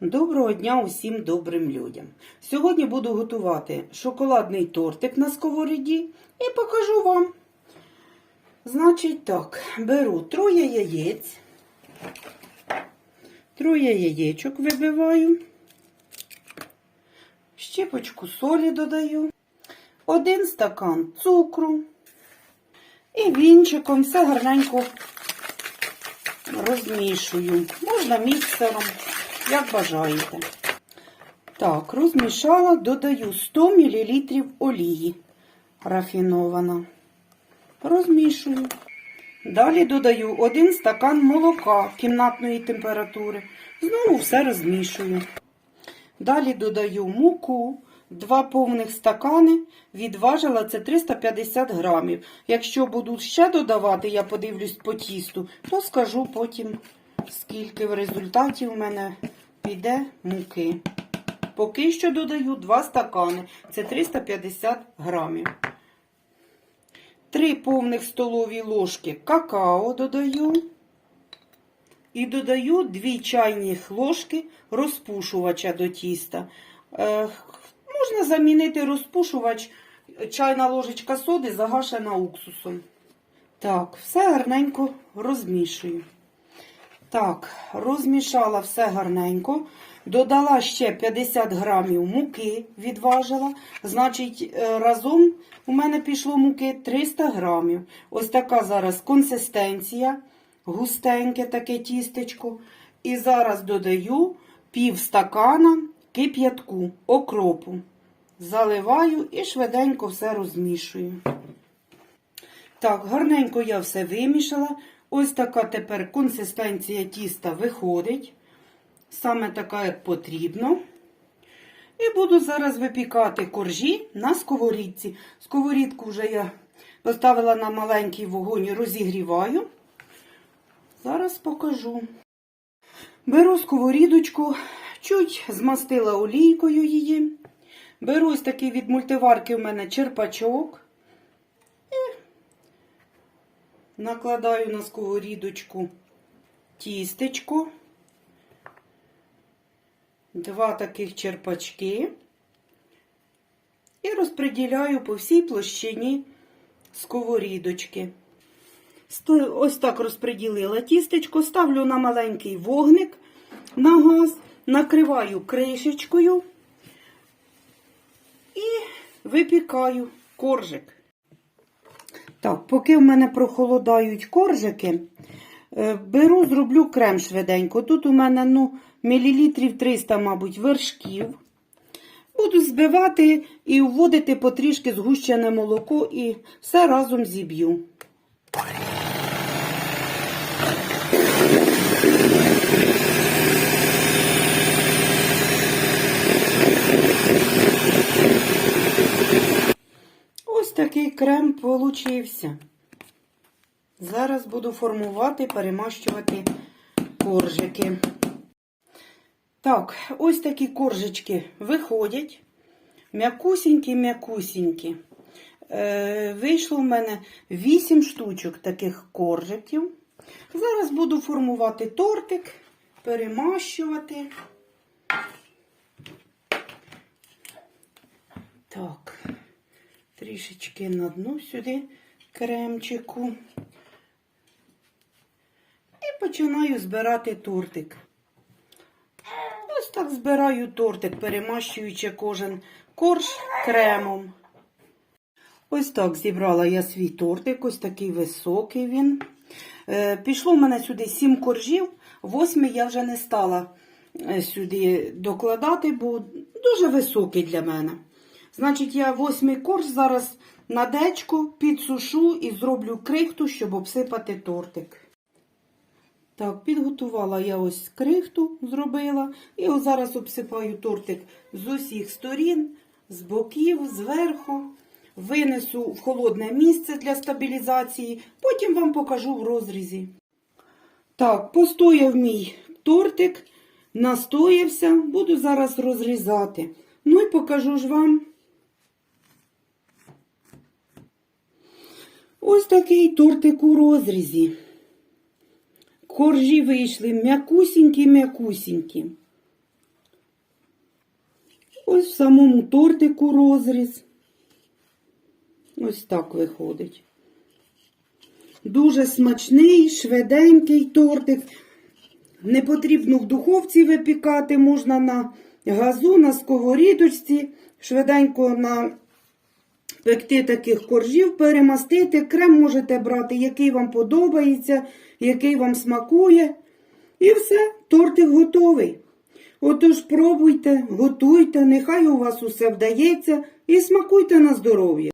Доброго дня усім добрим людям. Сьогодні буду готувати шоколадний тортик на сковороді і покажу вам. Значить так, беру троє яєць, троє яєчок вибиваю, щепочку солі додаю, один стакан цукру і вінчиком все гарненько розмішую. Можна міксером, як бажаєте. Так, розмішала, додаю 100 мл олії рафінована. Розмішую. Далі додаю 1 стакан молока кімнатної температури. Знову все розмішую. Далі додаю муку, 2 повних стакани, відважила це 350 грамів. Якщо буду ще додавати, я подивлюсь по тісту, то скажу потім, скільки в результаті у мене піде муки. Поки що додаю 2 стакани, це 350 грамів. 3 повних столові ложки какао додаю. І додаю 2 чайні ложки розпушувача до тіста. Е, можна замінити розпушувач, чайна ложечка соди загашена уксусом. Так, все гарненько розмішую. Так, розмішала все гарненько. Додала ще 50 грамів муки, відважила. Значить, е, разом у мене пішло муки 300 грамів. Ось така зараз консистенція, густеньке таке тістечко. І зараз додаю пів стакана кип'ятку, окропу. Заливаю і швиденько все розмішую. Так, гарненько я все вимішала. Ось така тепер консистенція тіста виходить. Саме така, як потрібно. І буду зараз випікати коржі на сковорідці. Сковорідку вже я поставила на маленький вогонь і розігріваю. Зараз покажу. Беру сковорідочку, чуть змастила олійкою її. Беру ось такий від мультиварки у мене черпачок. І накладаю на сковорідочку тістечко. Два таких черпачки. І розподіляю по всій площині сковорідочки. Ось так розподілила тістечко, ставлю на маленький вогник на газ, накриваю кришечкою і випікаю коржик. Так, поки в мене прохолодають коржики, е, беру, зроблю крем швиденько. Тут у мене ну, мілілітрів 300, мабуть, вершків. Буду збивати і вводити потрішки згущене молоко і все разом зіб'ю. Ось такий крем получився. Зараз буду формувати, перемащувати коржики. Так, ось такі коржички виходять. М'якусінькі-м'якусінькі. Е, вийшло в мене 8 штучок таких коржиків. Зараз буду формувати тортик, перемащувати. Так, трішечки на дно сюди кремчику. І починаю збирати тортик. Ось так збираю тортик, перемащуючи кожен корж кремом. Ось так зібрала я свій тортик, ось такий високий він. Е, пішло в мене сюди 7 коржів, восьмий я вже не стала е, сюди докладати, бо дуже високий для мене. Значить, я восьмий корж зараз на дечко підсушу і зроблю крихту, щоб обсипати тортик. Так, підготувала я ось крихту, зробила. І ось зараз обсипаю тортик з усіх сторін, з боків, зверху. Винесу в холодне місце для стабілізації, потім вам покажу в розрізі. Так, постояв мій тортик, настоявся, буду зараз розрізати. Ну і покажу ж вам. Ось такий тортик у розрізі. Коржі вийшли м'якусінькі-м'якусінькі. Ось в самому тортику розріз. Ось так виходить. Дуже смачний, швиденький тортик. Не потрібно в духовці випікати, можна на газу, на сковорідочці, швиденько на пекти таких коржів, перемастити. Крем можете брати, який вам подобається, який вам смакує. І все, тортик готовий. Отож пробуйте, готуйте, нехай у вас усе вдається і смакуйте на здоров'я.